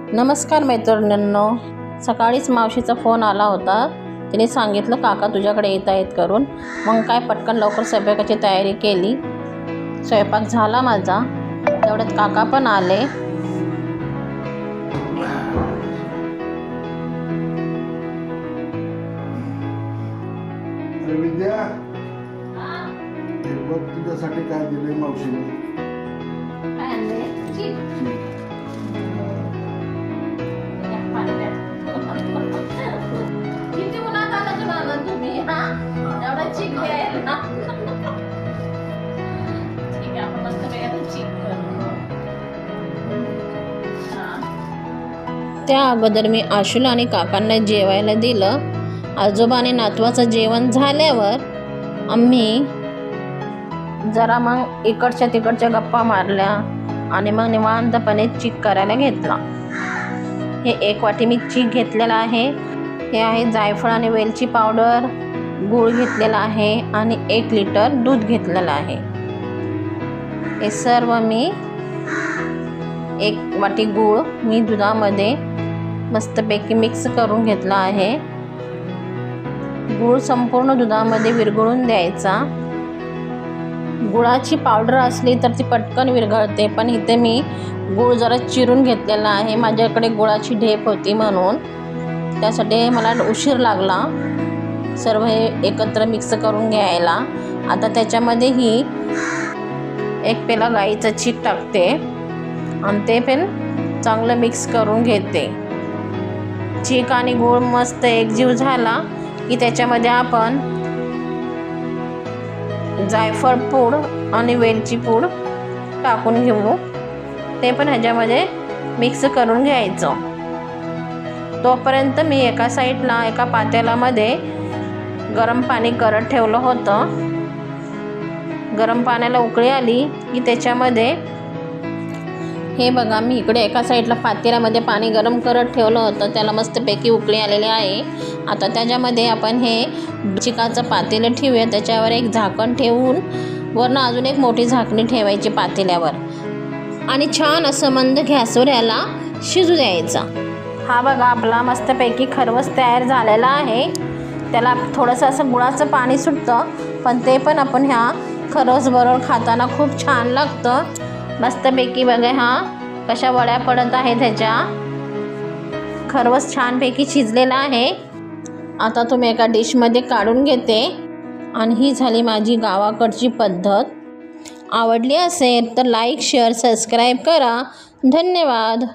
नमस्कार मैत्रिणींनो. सकाळीच मावशीचा फोन आला होता. तिने सांगितलं काका तुझ्याकडे येत आहेत करून. मग काय पटकन लवकर स्वयंपाकाची तयारी केली. स्वयंपाक झाला माझा. तेवढ्यात काका पण आले. तुझ्यासाठी काय दिलंय मावशीने? त्या अगोदर मी आशुला आणि काकांना जेवायला दिलं. आजोबा आणि नातवाचं जेवण झाल्यावर आम्ही जरा मग इकडच्या तिकडच्या गप्पा मारल्या आणि मग निवांतपणे चीक करायला घेतला. हे एक वाटी मी चीक घेतलेला आहे. हे आहे जायफळ आणि वेलची पावडर गूळ घेतलेला आहे आणि एक लिटर दूध घेतलेलं आहे. हे सर्व मी एक वाटी गूळ मी दुधामध्ये मस्तपैकी मिक्स करून घेतला आहे. गूळ संपूर्ण दुधामध्ये विरघळून द्यायचा. गुळाची पावडर असली तर ती पटकन विरघळते पण इथे मी गूळ जरा चिरून घेतलेला आहे. माझ्याकडे गुळाची ढेप होती म्हणून. त्यासाठी मला उशीर लागला. सर्व हे एकत्र मिक्स करून घ्यायला. आता त्याच्यामध्येही एक पेला गाईचं चीक टाकते. आणि ते पण चांगलं मिक्स करून घेते. चीक आणि गूळ मस्त एकजीव झाला की त्याच्यामध्ये आपण जायफळ पूड आणि वेलची पूड टाकून घेऊ. ते पण ह्याच्यामध्ये मिक्स करून घ्यायचं. तोपर्यंत मी एका साईडला एका पातेल्यामध्ये गरम पाणी करत ठेवलं होतं. गरम पाण्याला उकळी आली की त्याच्यामध्ये हे बघा मी इकडे एका साईडला पातेल्यामध्ये पाणी गरम करत ठेवलं होतं. त्याला मस्तपैकी उकळी आलेली आहे. आता त्याच्यामध्ये आपण हे चिकाचं पातेलं ठेवूया. त्याच्यावर एक झाकण ठेवून वरनं अजून एक मोठी झाकणी ठेवायची पातेल्यावर. आणि छान असं मंद गॅसवर याला शिजू द्यायचा. हा बघा आपला मस्तपैकी खरवस तयार झालेला आहे. त्याला थोडंसं असं गुळाचं पाणी सुटतं पण ते पण आपण ह्या खरवसबरोबर खाताना खूप छान लागतं. मस्तपैकी बघा हा कशा वड्या पडत आहे त्याच्या खरवस छानपैकी शिजलेला आहे. आता तुम्ही एका डिशमध्ये काढून घेते. आणि ही झाली माझी गावाकडची पद्धत. आवडली असेल तर लाईक शेअर सबस्क्राईब करा. धन्यवाद.